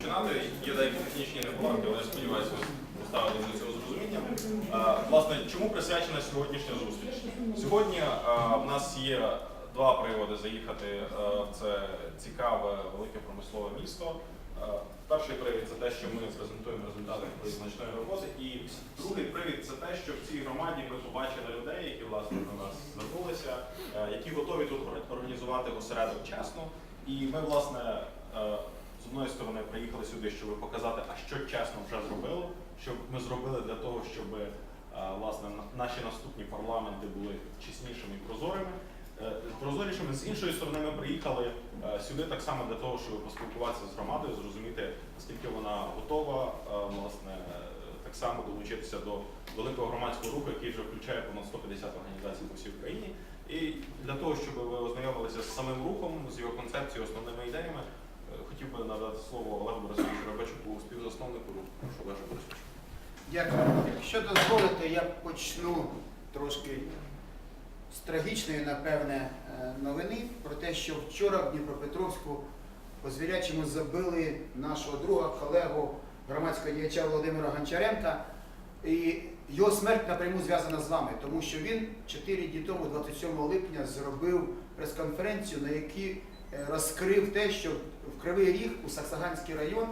починати. Є деякі технічні неполадки, але я сподіваюся, ви поставили до цього з розумінням. Власне, чому присвячена сьогоднішня зустріч? Сьогодні в нас є два приводи заїхати в це цікаве велике промислове місто. Перший привід це те, що ми презентуємо результати значної роботи. І другий привід це те, що в цій громаді ми побачили людей, які власне до нас звернулися, які готові тут організувати осередок чесно. І ми, власне, з одної сторони приїхали сюди, щоб показати, а що чесно вже зробили, що ми зробили для того, щоб е, власне наші наступні парламенти були чеснішими і прозорими. Е, Прозорішими з іншої сторони, ми приїхали е, сюди так само для того, щоб поспілкуватися з громадою, зрозуміти, наскільки вона готова власне так само долучитися до великого громадського руху, який вже включає понад 150 організацій по всій Україні. І для того, щоб ви ознайомилися з самим рухом, з його концепцією, основними ідеями, хотів би надати слово Олегу Борисовичу Рабечуку, співзасновнику руху. Прошу Олеже Борисовичу. Дякую. Якщо дозволите, я почну трошки з трагічної, напевне, е, новини про те, що вчора в Дніпропетровську по звірячому забили нашого друга, колегу громадського діяча Володимира Гончаренка. І його смерть напряму зв'язана з вами, тому що він 4 дні тому, 27 липня, зробив прес-конференцію, на якій розкрив те, що в Кривий Ріг у Саксаганський район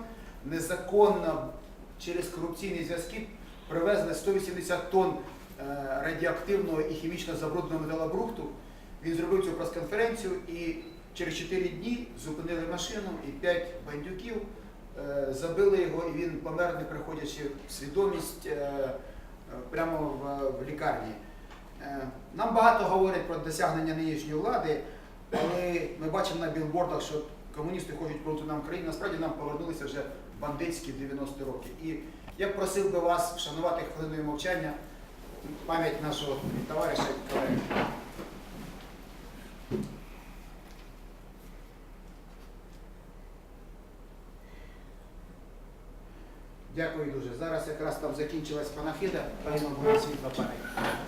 незаконно через корупційні зв'язки привезли 180 тонн е, радіоактивного і хімічно забрудненого металобрухту. Він зробив цю прес-конференцію і через 4 дні зупинили машину і 5 бандюків е, забили його, і він помер, не приходячи в свідомість е, е, прямо в, лікарні. Е, Нам багато говорять про досягнення нинішньої влади, але ми бачимо на білбордах, що комуністи хочуть проти нам країну. Насправді нам повернулися вже бандитські 90 роки. І я б просив би вас вшанувати хвилиною мовчання пам'ять нашого товариша і колеги. Дякую дуже. Зараз якраз там закінчилась паїмо буде світла пам'ять.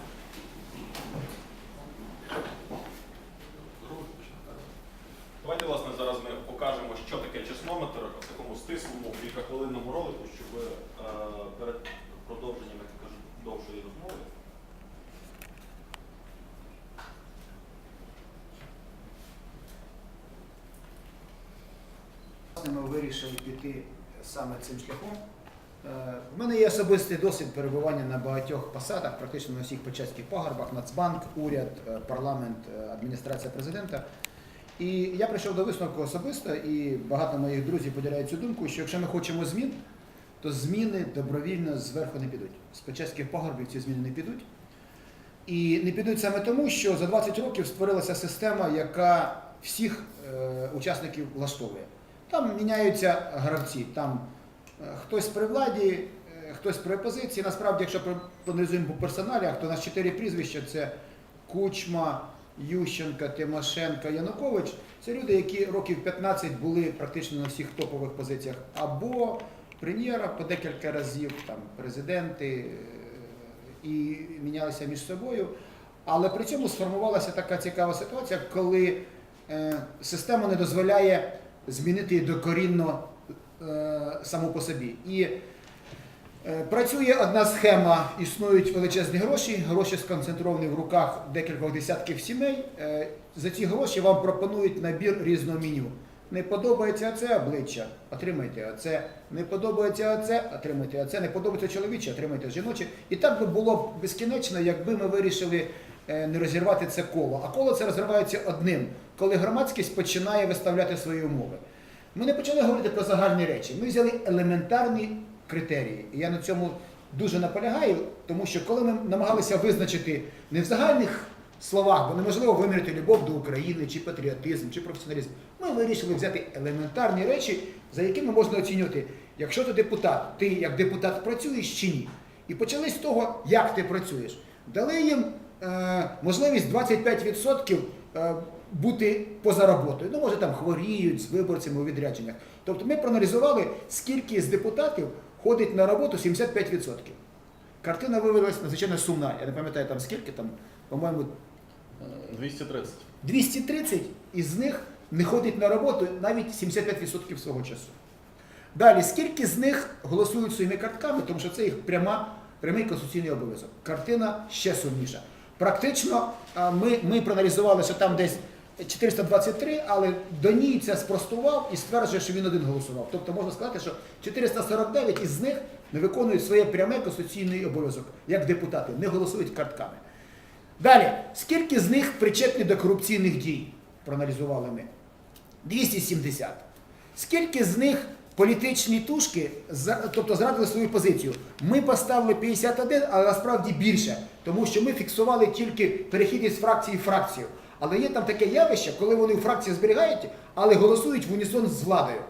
Давайте, власне, зараз ми покажемо, що таке чеснометр в такому стислому кількахвилинному ролику, щоб е, перед продовженням, як я кажу, довшої розмови. Власне, Ми вирішили піти саме цим шляхом. Е, В мене є особистий досвід перебування на багатьох посадах, практично на всіх початків пагорбах, Нацбанк, уряд, е, парламент, е, адміністрація президента. І я прийшов до висновку особисто, і багато моїх друзів поділяють цю думку, що якщо ми хочемо змін, то зміни добровільно зверху не підуть. З початків пагорбів ці зміни не підуть. І не підуть саме тому, що за 20 років створилася система, яка всіх е, учасників влаштовує. Там міняються гравці. Там е, хтось при владі, е, хтось при опозиції. Насправді, якщо проаналізуємо по персоналях, то у нас чотири прізвища це Кучма, Ющенка, Тимошенко, Янукович. Це люди, які років 15 були практично на всіх топових позиціях або прем'єра по декілька разів, там президенти е, і мінялися між собою. Але при цьому сформувалася така цікава ситуація, коли система не дозволяє змінити її докорінно е, саму по собі. І е, працює одна схема, існують величезні гроші, гроші сконцентровані в руках декількох десятків сімей. Е, за ці гроші вам пропонують набір різного меню. Не подобається оце обличчя, отримайте оце. Не подобається оце, отримайте оце. Не подобається чоловіче, отримайте жіноче. І так би було б безкінечно, якби ми вирішили не розірвати це коло. А коло це розривається одним, коли громадськість починає виставляти свої умови. Ми не почали говорити про загальні речі. Ми взяли елементарні критерії. І я на цьому дуже наполягаю, тому що коли ми намагалися визначити не в загальних словах, бо неможливо виміряти любов до України, чи патріотизм, чи професіоналізм, ми вирішили взяти елементарні речі, за якими можна оцінювати, якщо ти депутат, ти як депутат працюєш чи ні. І почали з того, як ти працюєш. Дали їм е, можливість 25% е, бути поза роботою. Ну, може, там хворіють з виборцями у відрядженнях. Тобто ми проаналізували, скільки з депутатів ходить на роботу 75%. Картина виявилася надзвичайно сумна. Я не пам'ятаю там скільки, там, по-моєму, 230. 230 із них не ходить на роботу навіть 75% свого часу. Далі, скільки з них голосують своїми картками, тому що це їх пряма, прямий конституційний обов'язок. Картина ще сумніша. Практично ми, ми проаналізували, що там десь 423, але Доній це спростував і стверджує, що він один голосував. Тобто можна сказати, що 449 із них не виконують своє пряме конституційний обов'язок як депутати, не голосують картками. Далі, скільки з них причетні до корупційних дій? Проаналізували ми. 270. Скільки з них політичні тушки, тобто зрадили свою позицію? Ми поставили 51, але насправді більше, тому що ми фіксували тільки перехід із фракції в фракцію. Але є там таке явище, коли вони в фракції зберігають, але голосують в унісон з владою.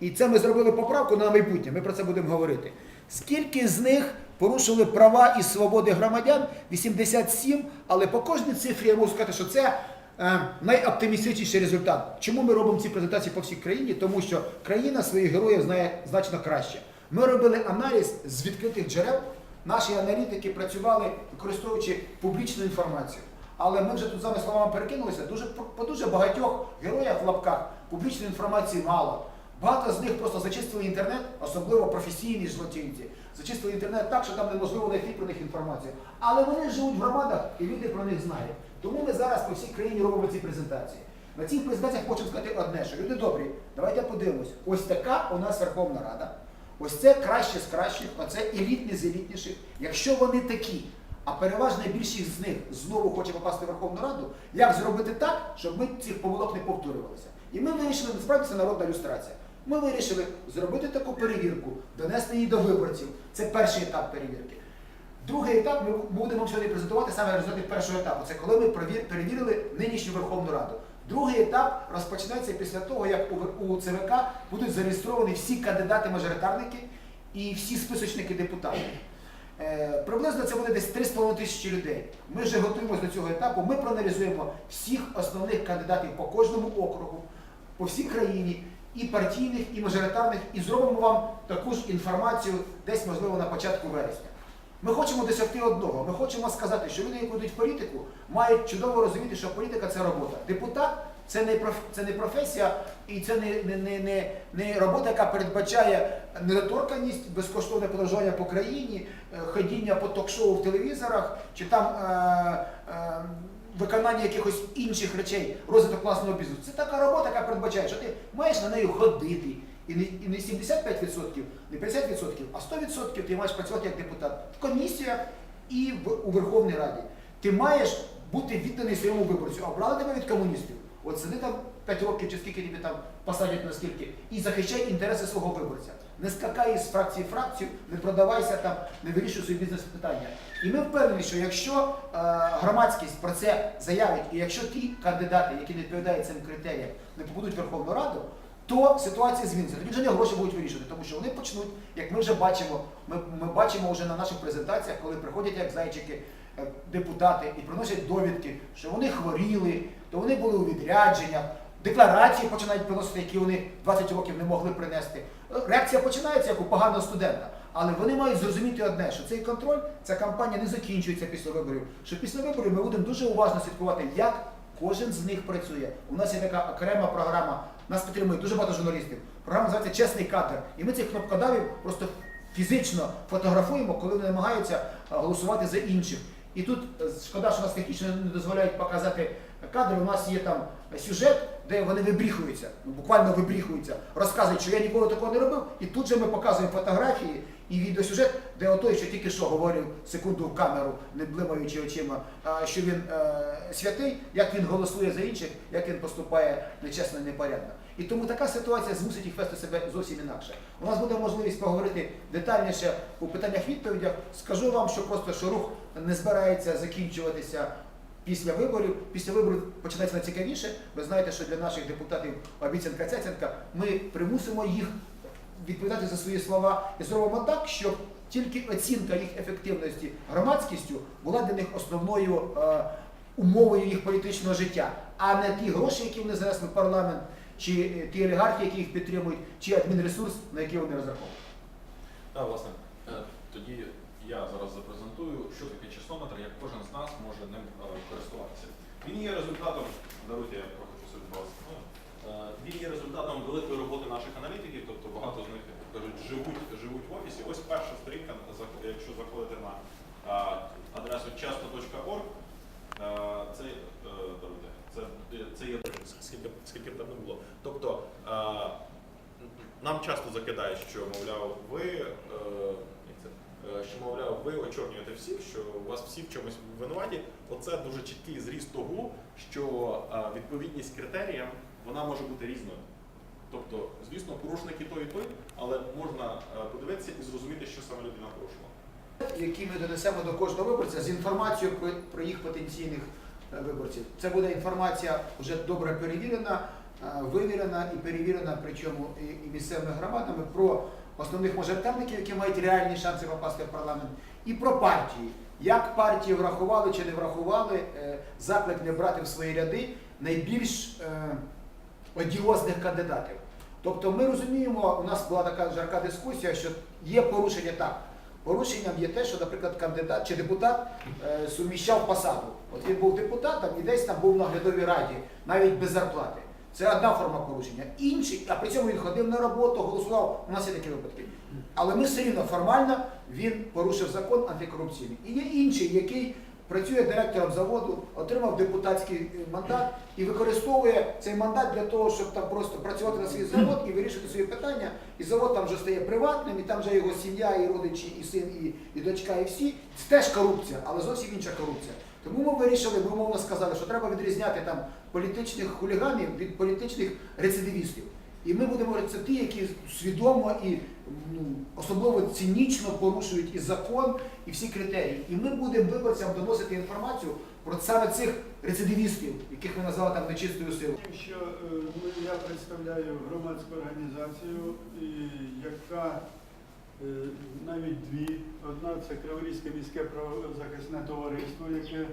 І це ми зробили поправку на майбутнє. Ми про це будемо говорити. Скільки з них порушили права і свободи громадян? 87, але по кожній цифрі я можу сказати, що це е, найоптимістичніший результат. Чому ми робимо ці презентації по всій країні? Тому що країна своїх героїв знає значно краще. Ми робили аналіз з відкритих джерел. Наші аналітики працювали, використовуючи публічну інформацію. Але ми вже тут з вами словами перекинулися. Дуже по дуже багатьох героях в лапках публічної інформації мало. Багато з них просто зачистили інтернет, особливо професійні злочинці. Зачистили інтернет так, що там неможливо знайти про них інформацію. Але вони живуть в громадах і люди про них знають. Тому ми зараз по всій країні робимо ці презентації. На цих презентаціях хочемо сказати одне, що люди добрі, давайте подивимось. Ось така у нас Верховна Рада. Ось це краще з кращих, оце елітні з елітніших. Якщо вони такі, а переважна більшість з них знову хоче попасти в Верховну Раду, як зробити так, щоб ми цих помилок не повторювалися? І ми вирішили, насправді це народна люстрація. Ми вирішили зробити таку перевірку, донести її до виборців. Це перший етап перевірки. Другий етап ми будемо сьогодні презентувати саме результати першого етапу. Це коли ми перевірили нинішню Верховну Раду. Другий етап розпочнеться після того, як у ЦВК будуть зареєстровані всі кандидати-мажоритарники і всі списочники депутатів. Е, Приблизно це буде десь 3,5 тисячі людей. Ми вже готуємося до цього етапу. Ми проаналізуємо всіх основних кандидатів по кожному округу, по всій країні, і партійних, і мажоритарних, і зробимо вам таку ж інформацію десь, можливо, на початку вересня. Ми хочемо досягти одного. Ми хочемо сказати, що люди, які йдуть в політику, мають чудово розуміти, що політика це робота. Депутат це не проф- це не професія і це не, не, не, не, не робота, яка передбачає недоторканність, безкоштовне подорожування по країні, е, ходіння по ток-шоу в телевізорах чи там е, е, виконання якихось інших речей, розвиток власного бізнесу. Це така робота, яка передбачає, що ти маєш на неї ходити. І не, і не 75%, не 50%, а 100% ти маєш працювати як депутат в комісіях і в, у Верховній Раді. Ти маєш бути відданий своєму виборцю. А обрали тебе від комуністів. От сиди там 5 років чи скільки тебе там посадять на скільки, і захищай інтереси свого виборця. Не скакай із фракції в фракцію, не продавайся там, не вирішуй свої бізнес-питання. І ми впевнені, що якщо е, громадськість про це заявить, і якщо ті кандидати, які не відповідають цим критеріям, не попадуть в Верховну Раду, то ситуація зміниться. Тоді вже не гроші будуть вирішувати, тому що вони почнуть, як ми вже бачимо, ми, ми бачимо вже на наших презентаціях, коли приходять як зайчики е, депутати і приносять довідки, що вони хворіли, то вони були у відрядженнях, декларації починають приносити, які вони 20 років не могли принести. Реакція починається як у поганого студента. Але вони мають зрозуміти одне, що цей контроль, ця кампанія не закінчується після виборів. Що після виборів ми будемо дуже уважно слідкувати, як кожен з них працює. У нас є така окрема програма, нас підтримує дуже багато журналістів. Програма називається Чесний кадр. І ми цих кнопкодавів просто фізично фотографуємо, коли вони намагаються голосувати за інших. І тут е, шкода, що нас технічно не дозволяють показати кадри. У нас є там сюжет, де вони вибріхуються, буквально вибріхуються, розказують, що я ніколи такого не робив. І тут же ми показуємо фотографії і відеосюжет, де отой, що тільки що говорив секунду в камеру, не блимаючи очима, що він е, святий, як він голосує за інших, як він поступає нечесно і непорядно. І тому така ситуація змусить їх вести себе зовсім інакше. У нас буде можливість поговорити детальніше у питаннях-відповідях. Скажу вам, що просто що рух не збирається закінчуватися після виборів. Після виборів починається найцікавіше. Ви знаєте, що для наших депутатів обіцянка цяцянка ми примусимо їх відповідати за свої слова і зробимо так, щоб тільки оцінка їх ефективності громадськістю була для них основною е, умовою їх політичного життя, а не ті гроші, які вони занесли в парламент, чи е, ті олігархи, які їх підтримують, чи адмінресурс, на який вони розраховують. Так, власне, е, тоді я зараз запрезентую, що таке часометр, як кожен з нас може ним е, користуватися. Він є результатом, даруйте, я трохи посеред вас. Е, Він є результатом великої роботи наших аналітиків, тобто багато з них кажуть, живуть, живуть в офісі. Ось перша сторінка, якщо заходити на адресу часто.org, це, е, це, це є скільки, скільки там не було. Тобто нам часто закидають, що, мовляв, ви, е, е, що, мовляв, ви очорнюєте всіх, що у вас всі в чомусь винуваті. Оце дуже чіткий зріз того, що е, відповідність критеріям вона може бути різною. Тобто, звісно, порушник і той, і той, але можна е, подивитися і зрозуміти, що саме людина порушила. які ми донесемо до кожного виборця з інформацією про, їх потенційних е, виборців. Це буде інформація вже добре перевірена, е, вивірена і перевірена, причому і, місцевими громадами про основних мажоритарників, які мають реальні шанси попасти в парламент, і про партії. Як партії врахували чи не врахували заклик не брати в свої ряди найбільш одіозних кандидатів. Тобто ми розуміємо, у нас була така жарка дискусія, що є порушення так. Порушенням є те, що, наприклад, кандидат чи депутат е, суміщав посаду. От він був депутатом і десь там був в наглядовій раді, навіть без зарплати. Це одна форма порушення. Інший, а при цьому він ходив на роботу, голосував. У нас є такі випадки. Але ми все рівно формально він порушив закон антикорупційний. І є інший, який працює директором заводу, отримав депутатський е, мандат і використовує цей мандат для того, щоб там просто працювати на свій завод і вирішити свої питання. І завод там вже стає приватним, і там вже його сім'я, і родичі, і син, і, і дочка, і всі. Це теж корупція, але зовсім інша корупція. Тому ми вирішили, ми умовно сказали, що треба відрізняти там політичних хуліганів від політичних рецидивістів. І ми будемо це ті, які свідомо і ну, особливо цинічно порушують і закон, і всі критерії. І ми будемо виборцям доносити інформацію про саме цих рецидивістів, яких ви назвали там нечистою силою. Тим, що е, ну, я представляю громадську організацію, яка е, навіть дві. Одна це Криворізьке міське правозахисне товариство, яке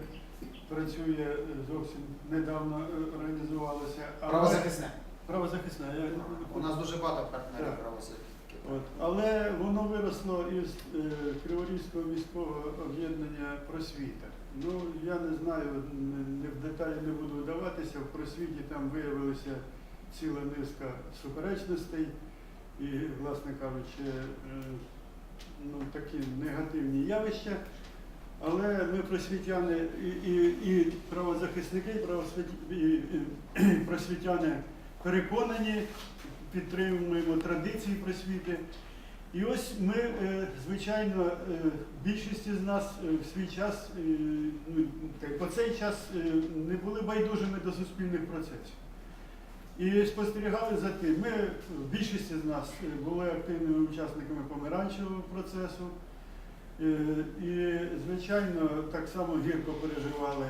працює е, зовсім недавно організувалося. Правозахисне. Правозахисне. У нас дуже багато партнерів Так. От. Але воно виросло із е, Криворізького міського об'єднання просвіта. Ну, я не знаю, не в деталі не буду вдаватися. В просвіті там виявилася ціла низка суперечностей і, власне кажучи, е, ну, такі негативні явища. Але ми просвітяни і, і, і правозахисники, і, правосвіт- і, і просвітяни переконані, підтримуємо традиції просвіти. І ось ми, е, звичайно, е, більшість з нас е, в свій час, ну, по цей час не були байдужими до суспільних процесів. І спостерігали за тим. Ми, більшість з нас були активними учасниками помаранчевого процесу. І, звичайно, так само гірко переживали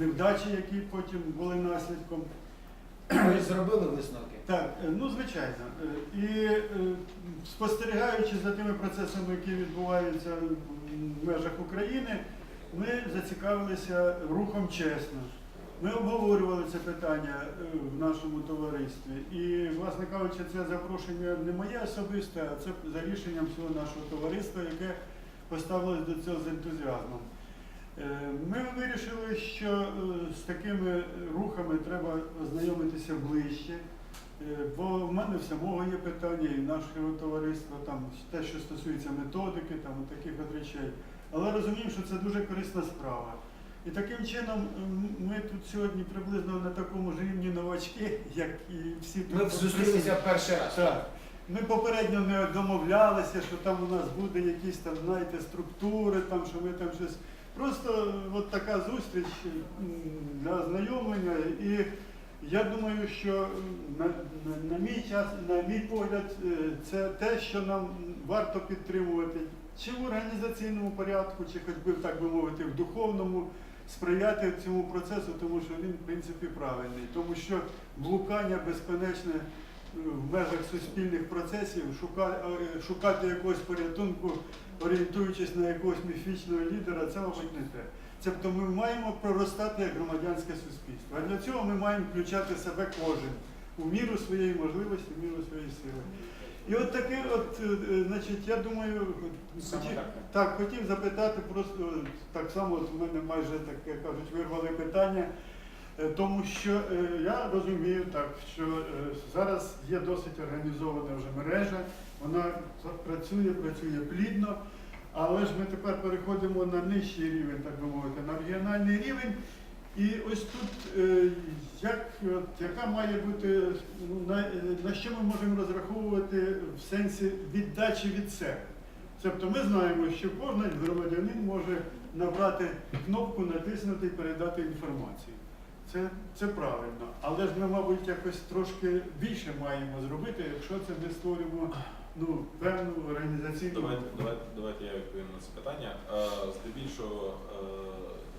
невдачі, які потім були наслідком. Ви зробили висновки. Так, е, ну звичайно. Е, І е, спостерігаючи за тими процесами, які відбуваються в межах України, ми зацікавилися рухом чесно. Ми обговорювали це питання в нашому товаристві. І, власне кажучи, це запрошення не моє особисте, а це за рішенням всього нашого товариства, яке поставилось до цього з ентузіазмом. Е, Ми вирішили, що е, з такими рухами треба ознайомитися ближче, Е, бо в мене в самого є питання, і нашого товариства, там те, що стосується методики, там таких от речей. Але розуміємо, що це дуже корисна справа. І таким чином ми тут сьогодні приблизно на такому ж рівні новачки, як і всі тут. Ми зустрілися перший раз. Так. Ми попередньо не домовлялися, що там у нас буде якісь там, знаєте, структури, там, що ми там щось. Просто от така зустріч для ознайомлення. І я думаю, що на, на, на мій час, на мій погляд, е, це те, що нам варто підтримувати чи в організаційному порядку, чи хоч би, так би мовити, в духовному, сприяти цьому процесу, тому що він, в принципі, правильний. Тому що блукання безконечне в межах суспільних процесів, е, шукати якогось порятунку, орієнтуючись на якогось міфічного лідера, це, мабуть, не те. Тобто ми маємо проростати як громадянське суспільство. А для цього ми маємо включати себе кожен у міру своєї можливості, в міру своєї сили. І от таке, от, е, е, значить, я думаю, хотів, так. так, хотів запитати просто е, так само, от у мене майже так кажуть, вирвали питання. Е, Тому що е, я розумію так, що е, зараз є досить організована вже мережа, вона працює, працює плідно, але ж ми тепер переходимо на нижчий рівень, так би мовити, на регіональний рівень. І ось тут як, яка має бути, ну, на, на що ми можемо розраховувати в сенсі віддачі від себе. Тобто ми знаємо, що кожен громадянин може набрати кнопку, натиснути і передати інформацію. Це, це правильно. Але ж ми, мабуть, якось трошки більше маємо зробити, якщо це ми створюємо ну, певну організаційну. Давайте, давайте, давайте я відповім на це питання. Е, Здебільшого, е,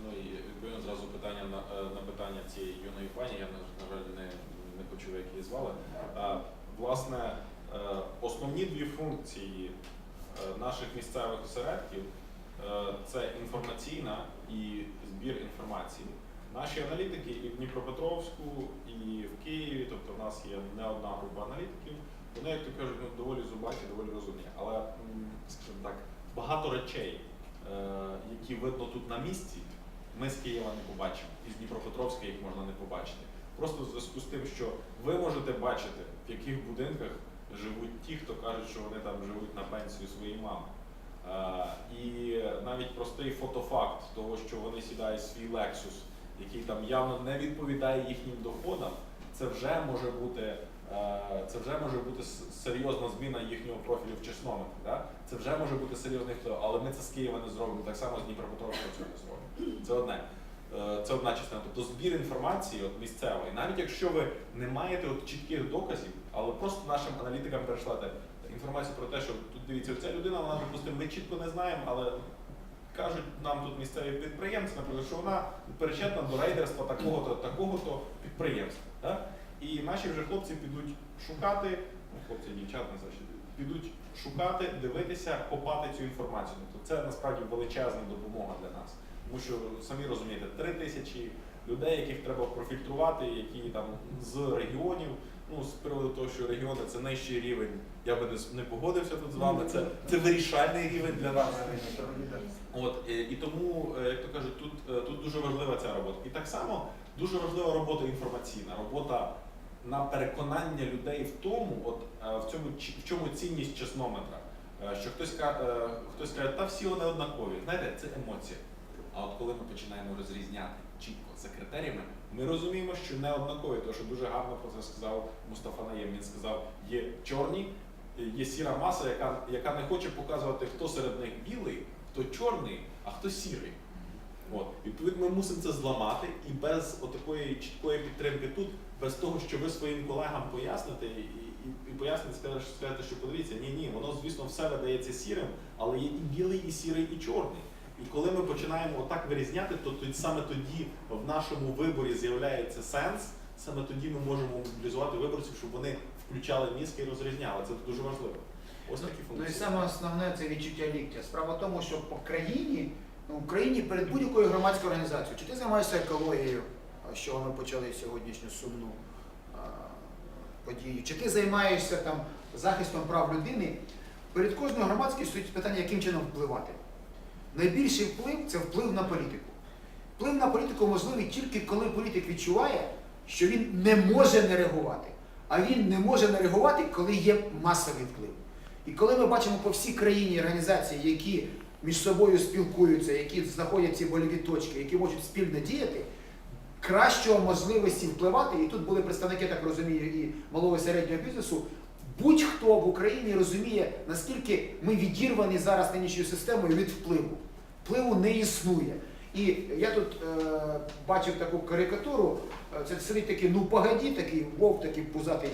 ну і відповім зразу питання на, е, на питання цієї юної пані. Я на, жаль не, не почув, як її звали. Власне, основні дві функції наших місцевих осередків це інформаційна і збір інформації. Наші аналітики і в Дніпропетровську, і в Києві, тобто в нас є не одна група аналітиків. Вони, як то кажуть, ну, доволі зубаті, доволі розумні. Але, скажімо так, багато речей, е, які видно тут на місці, ми з Києва не побачимо. І з Дніпропетровська їх можна не побачити. Просто в зв'язку з тим, що ви можете бачити, в яких будинках живуть ті, хто кажуть, що вони там живуть на пенсію своєї мами. Е, І навіть простий фотофакт того, що вони сідають свій Lexus, який там явно не відповідає їхнім доходам, це вже може бути, е, це вже може бути серйозна зміна їхнього профілю в чеснометрі. Да? Це вже може бути серйозний вплив, але ми це з Києва не зробимо, так само з Дніпропетровська цього не зробимо. Це одне. Е, Це одна частина. Тобто збір інформації от місцевої, навіть якщо ви не маєте от чітких доказів, але просто нашим аналітикам перешлете інформацію про те, що тут дивіться, ця людина, вона допустимо, ми чітко не знаємо, але кажуть нам тут місцеві підприємці, наприклад, що вона перечетна до рейдерства такого-то, такого-то підприємства. Да? І наші вже хлопці підуть шукати, ну, хлопці, дівчат, не знаю, підуть шукати, дивитися, копати цю інформацію. Тобто це насправді величезна допомога для нас. Тому що самі розумієте, три тисячі людей, яких треба профільтрувати, які там з регіонів. Ну, з приводу того, що регіони це нижчий рівень, я би не, погодився тут з вами. Це, це вирішальний рівень для нас. От е, і тому, е, як то кажуть, тут, е, тут дуже важлива ця робота. І так само дуже важлива робота інформаційна, робота на переконання людей в тому, от е, в цьому в чому цінність чеснометра. Що хтось ка- е, хтось каже, та всі вони однакові. Знаєте, це емоція. А от коли ми починаємо розрізняти чітко за критеріями, ми розуміємо, що не однакові, тому що дуже гарно про це сказав Мустафа Наєм. Він сказав, є чорні, є сіра маса, яка, яка не хоче показувати, хто серед них білий, хто чорний, а хто сірий. От. Відповідно, ми мусимо це зламати і без отакої чіткої підтримки тут, без того, що ви своїм колегам поясните і, і, і поясните, скажете, що подивіться, ні, ні, воно, звісно, все видається сірим, але є і білий, і сірий, і чорний. І коли ми починаємо отак вирізняти, то саме тоді в нашому виборі з'являється сенс, саме тоді ми можемо мобілізувати виборців, щоб вони включали мізки і розрізняли. Це дуже важливо. Ось такі Ну і саме основне це відчуття ліктя. Справа в тому, що по країні, ну, в Україні перед будь-якою громадською організацією, чи ти займаєшся екологією, з чого ми почали сьогоднішню сумну а, подію, чи ти займаєшся там захистом прав людини, перед кожною громадською стоїть питання, яким чином впливати. Найбільший вплив це вплив на політику. Вплив на політику можливий тільки коли політик відчуває, що він не може не реагувати. А він не може не реагувати, коли є масовий вплив. І коли ми бачимо по всій країні організації, які між собою спілкуються, які знаходять ці больові точки, які можуть спільно діяти, кращого можливості впливати, і тут були представники, так розумію, і малого і середнього бізнесу. Будь-хто в Україні розуміє, наскільки ми відірвані зараз нинішньою системою від впливу. Впливу не існує. І я тут е, бачив таку карикатуру, е, це сидить такий, ну погоді, такий вовк такий пузатий,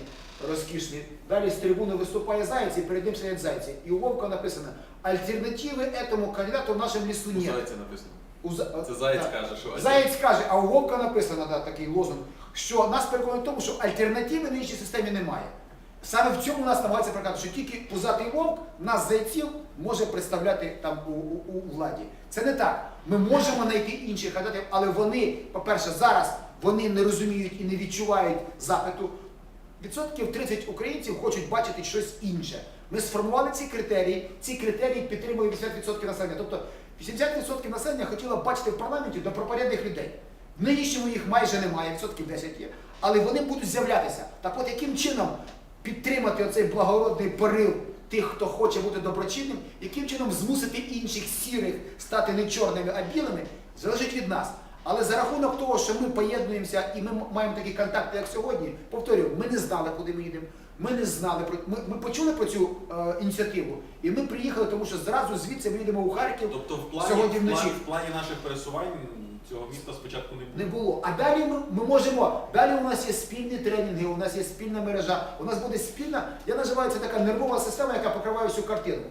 розкішний. Далі з трибуни виступає заяць і перед ним сидять зайці. І у вовка написано, альтернативи этому кандидату в нашому лісу У. Зайця написано. У За- Це Заєць да. каже, що Заєць каже, а у Вовка написано да, такий лозунг, що нас переконує в тому, що альтернативи на іншій системі немає. Саме в цьому нас намагається переконати, що тільки пузатий вовк нас зайців може представляти там у, у, у владі. Це не так. Ми можемо знайти інших кандидатів, але вони, по-перше, зараз вони не розуміють і не відчувають запиту. Відсотків 30 українців хочуть бачити щось інше. Ми сформували ці критерії, ці критерії підтримує 80% населення. Тобто 80% населення хотіло бачити в парламенті добропорядних людей. В нинішньому їх майже немає, відсотків 10 є, але вони будуть з'являтися. Так от яким чином підтримати оцей благородний порив тих, хто хоче бути доброчинним, яким чином змусити інших сірих стати не чорними, а білими, залежить від нас. Але за рахунок того, що ми поєднуємося і ми маємо такі контакти, як сьогодні, повторюю, ми не знали, куди ми їдемо. Ми не знали про ми, ми почули про цю е, ініціативу, і ми приїхали, тому що зразу звідси ми їдемо у Харків. Тобто в плані, Сьогодні в вночі. плані, в плані наших пересувань цього міста спочатку не було. Не було. А далі ми, ми можемо. Далі у нас є спільні тренінги, у нас є спільна мережа, у нас буде спільна, я називаю це така нервова система, яка покриває всю картину.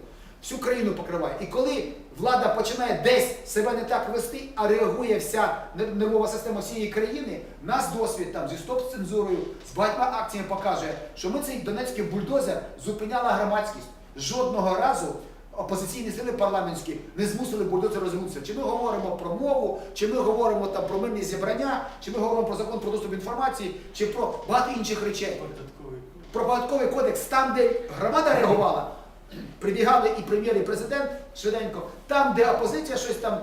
Всю країну покриває. І коли влада починає десь себе не так вести, а реагує вся нервова система всієї країни, нас досвід там зі стоп-цензурою, з багатьма акціями покаже, що ми цей донецький бульдозер зупиняла громадськість. Жодного разу опозиційні сили парламентські не змусили бульдозер розвернутися. Чи ми говоримо про мову, чи ми говоримо там про мирні зібрання, чи ми говоримо про закон про доступ до інформації, чи про багато інших речей. Податковий. Про податковий кодекс, там, де громада реагувала, прибігали і прем'єр, і президент швиденько. Там, де опозиція щось там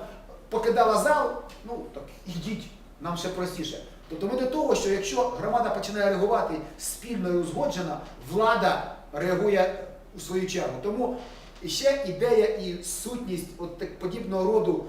покидала зал, ну так ідіть, нам ще простіше. Тобто ми до того, що якщо громада починає реагувати спільно і узгоджено, влада реагує у свою чергу. Тому ще ідея і сутність от так подібного роду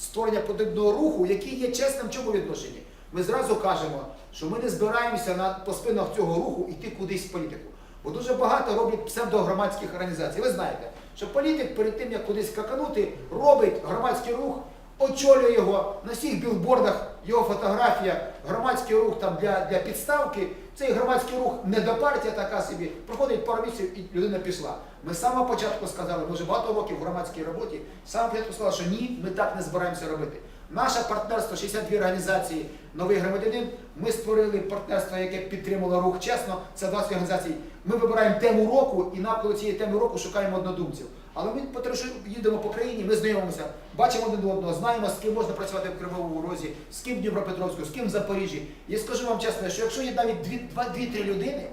створення подібного руху, який є чесним в чому відношенні. Ми зразу кажемо, що ми не збираємося на по спинах цього руху йти кудись в політику. Бо дуже багато роблять псевдогромадських організацій. Ви знаєте, що політик перед тим, як кудись скаканути, робить громадський рух, очолює його на всіх білбордах, його фотографія, громадський рух там для, для підставки. Цей громадський рух не до партія така собі, проходить пару місяців і людина пішла. Ми з самого початку сказали, ми вже багато років в громадській роботі, з самого початку сказали, що ні, ми так не збираємося робити. Наше партнерство 62 організації Новий громадянин. Ми створили партнерство, яке підтримало рух чесно. Це 20 організацій. Ми вибираємо тему року і навколо цієї теми року шукаємо однодумців. Але ми потрошку їдемо по країні, ми знайомимося, бачимо один одного, знаємо, з ким можна працювати в Кривому Розі, з ким в Дніпропетровську, з ким в Запоріжжі. Я скажу вам чесно, що якщо є навіть 2-3 людини,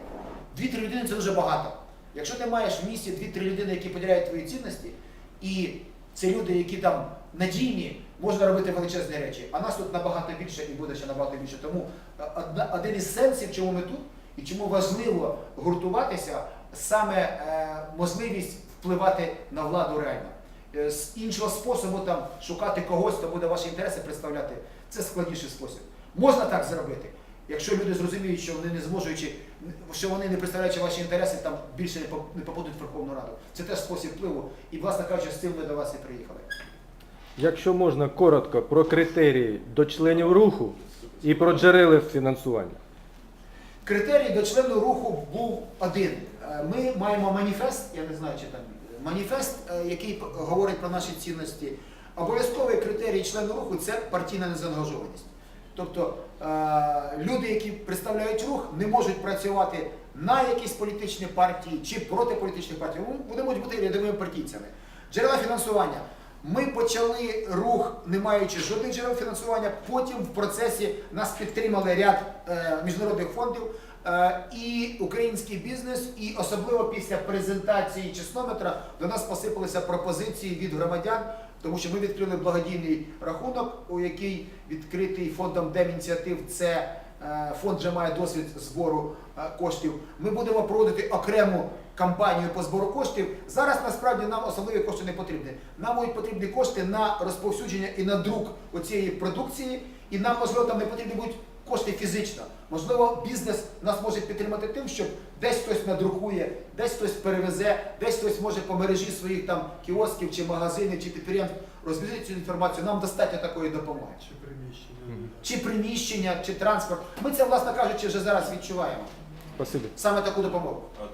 2-3 людини це дуже багато. Якщо ти маєш в місті 2-3 людини, які поділяють твої цінності, і це люди, які там надійні, можна робити величезні речі. А нас тут набагато більше і буде ще набагато більше. Тому е, один із сенсів, чому ми тут і чому важливо гуртуватися, саме е, можливість впливати на владу реально. Е, З іншого способу там шукати когось, хто буде ваші інтереси представляти, це складніший спосіб. Можна так зробити. Якщо люди зрозуміють, що вони не зможуть, що вони не представляючи ваші інтереси, там більше не поп- попадуть в Верховну Раду. Це теж спосіб впливу. І, власне кажучи, з цим ми до вас і приїхали. Якщо можна коротко про критерії до членів руху і про джерела фінансування. Критерій до члену руху був один. Е, Ми маємо маніфест, я не знаю, чи там маніфест, е, який говорить про наші цінності. Обов'язковий критерій члену руху це партійна незаангажованість. Тобто люди, які представляють рух, не можуть працювати на якісь політичні партії чи проти політичних партій. Вони можуть бути рядовими партійцями. Джерела фінансування. Ми почали рух, не маючи жодних джерел фінансування. Потім в процесі нас підтримали ряд е, міжнародних фондів е, і український бізнес, і особливо після презентації чеснометра до нас посипалися пропозиції від громадян, тому що ми відкрили благодійний рахунок, у який відкритий фондом Демініціатив. Це е, фонд вже має досвід збору е, коштів. Ми будемо проводити окрему кампанію по збору коштів. Зараз насправді нам особливі кошти не потрібні. Нам будуть потрібні кошти на розповсюдження і на друк оцієї продукції, і нам, можливо, там не потрібні будуть кошти фізично. Можливо, бізнес нас може підтримати тим, що десь хтось надрукує, десь хтось перевезе, десь хтось може по мережі своїх там кіосків чи магазинів чи підприємств розвізити цю інформацію. Нам достатньо такої допомоги. Чи приміщення. Чи приміщення, чи транспорт. Ми це, власне кажучи, вже зараз відчуваємо. Спасибі. Саме таку допомогу. От